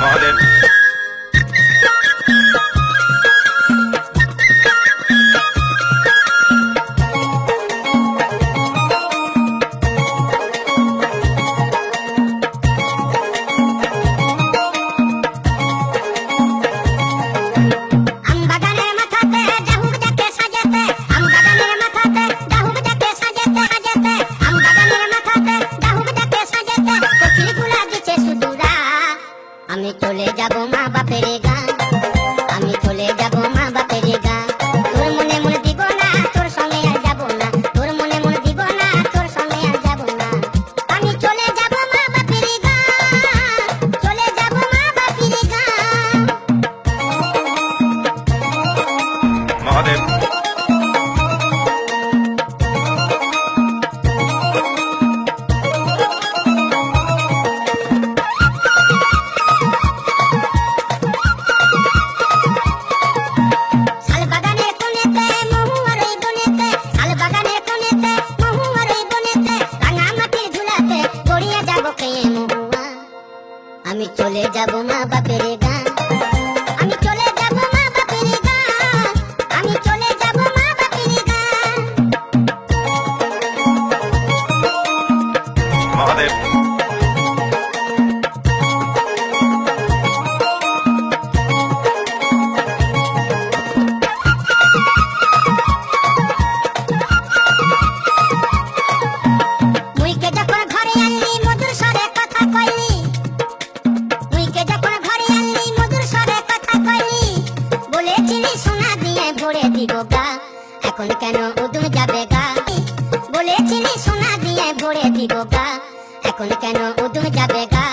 Got it. papere আমি চলে যাব মা বাপের গা। আমি চলে যাব মা বাপের গা। আমি চলে যাব মা বাপের গা। মহাদেব দিব গা এখন কেন উদুম যাবে গা? বলেছিলি সোনা দিয়ে ভরে দিব গা এখন কেন উদুম যাবে গা?